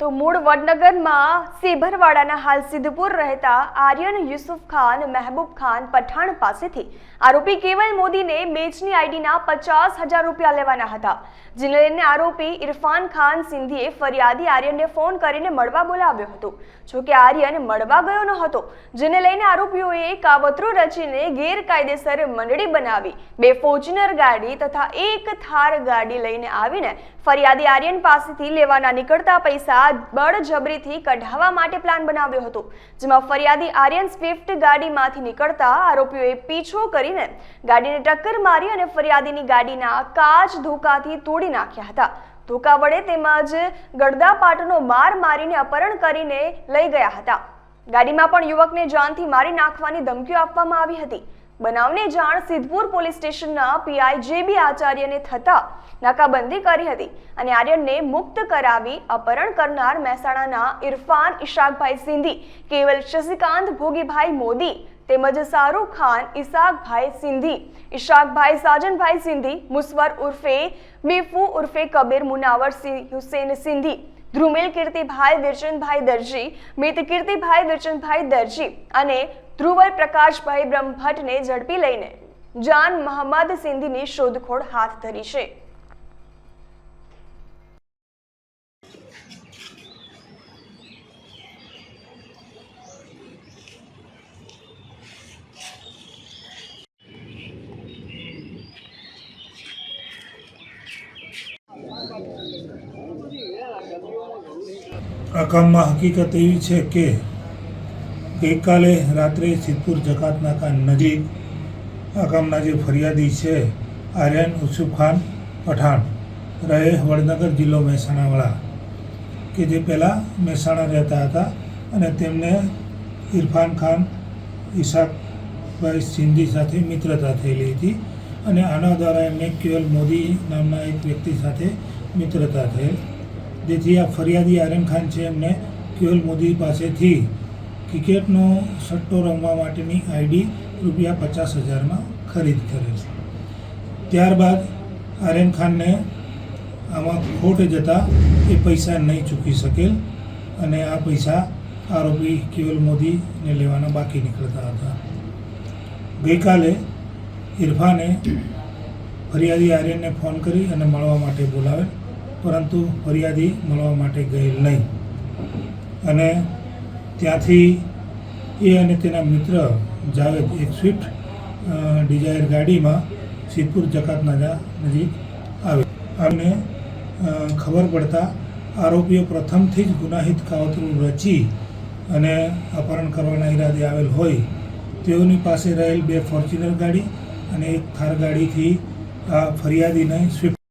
તો મૂળ વડનગરમાં સેભરવાડાના હાલ સિદ્ધપુર રહેતા આર્યન યુસુફ ખાન, મહેબૂબ ખાન પઠાણ પાસેથી આરોપી કેવલ મોદીને મેચની આઈડીના પચાસ હજાર રૂપિયા લેવાના હતા. જેને લઈને આરોપી ઇરફાન ખાન સિંધીએ ફરિયાદી આર્યનને ફોન કરીને મળવા બોલાવ્યો હતો. જોકે આર્યન મળવા ગયો ન હતો જેને લઈને આરોપીઓએ કાવતરું રચીને ગેરકાયદેસર મંડળી બનાવી, બે ફોર્ચ્યુનર ગાડી તથા એક થાર ગાડી લઈને આવીને ફરિયાદી આર્યન પાસેથી લેવાના નીકળતા પૈસા બળજબરીથી કઢાવવા માટે પ્લાન બનાવ્યો હતો, જેમાં ફરિયાદી આર્યન સ્વિફ્ટ ગાડીમાંથી નીકળતા આરોપીઓએ પીછો કરીને ગાડીને ટક્કર મારી અને ફરિયાદીની ગાડીના કાચ ધોકાથી તોડી નાખ્યા હતા. ધોકા વડે તેમજ ગડદાપાટનો માર મારીને અપહરણ કરીને લઈ ગયા હતા. ગાડીમાં પણ યુવકને જાનથી મારી નાખવાની ધમકીઓ આપવામાં આવી હતી. બનાવને જાણ સિદ્ધપુર પોલીસ સ્ટેશનના પીઆઈ જેબી આચાર્યને થતા નાકાબંધી કરી હતી અને આર્યનને મુક્ત કરાવી અપહરણ કરનાર મહેસાણાના ઇરફાન ઇશાકભાઈ સિંધી, કેવલ શશિકાંત ભોગીભાઈ મોદી તેમજ શાહરૂખ ખાન ઇશાકભાઈ સિંધી ઇશાકભાઈ સાજનભાઈ સિંધી, મુસ્વર ઉર્ફે બીફુ ઉર્ફે કબીર મુનાવર હુસેન સિંધી ધ્રુમિલ કીર્તિભાઈ વિરચનભાઈ દરજી, મિત કીર્તિભાઈ વિરચનભાઈ દરજી અને ધ્રુવલ પ્રકાશભાઈ બ્રહ્મભટ્ટને ઝડપી લઈને જાન મહમ્મદ સિંધીની શોધખોળ હાથ ધરી છે. આ કામમાં હકીકત એવી છે કે ગઈકાલે રાત્રે સિદ્ધપુર જકાત નાકા નજીક આ કામના જે ફરિયાદી છે, આર્યન યુસુફ ખાન પઠાણ, રહે વડનગર જિલ્લો મહેસાણાવાળા, કે જે પહેલાં મહેસાણા રહેતા હતા અને તેમને ઇરફાન ખાન, ઈશાકભાઈ સિંધી સાથે મિત્રતા થયેલી હતી અને આના દ્વારા એમને ક્યુએલ મોદી નામના એક વ્યક્તિ સાથે મિત્રતા થયેલ જેથી આ ફરિયાદી આર્યન ખાન છે એમને કેવલ મોદી પાસેથી ક્રિકેટનો સટ્ટો રમવા માટેની આઈડી રૂપિયા પચાસ હજારમાં ખરીદ કરે છે. ત્યારબાદ આર્યન ખાનને આમાં ખોટ જતાં એ પૈસા નહીં ચૂકી શકેલ અને આ પૈસા આરોપી કેવલ મોદીને લેવાના બાકી નીકળતા હતા. ગઈકાલે ઇરફાને ફરિયાદી આર્યનને ફોન કરી અને મળવા માટે બોલાવેલ. પરંતુ ફરિયાદી મળવા માટે ગયેલ નહીં. અને ત્યાંથી એ અને તેના મિત્ર જાવેદ એક સ્વિફ્ટ ડિઝાયર ગાડીમાં સિદ્ધપુર જકાતનાજા નજીક આવે. અને ખબર પડતા આરોપીઓ પ્રથમથી જ ગુનાહિત કાવતરું રચી અને અપહરણ કરવાના ઈરાદે આવેલ હોય. તેઓની પાસે રહેલ બે ફોર્ચ્યુનર ગાડી અને એક થાર ગાડીથી આ ફરિયાદીને સ્વિફ્ટ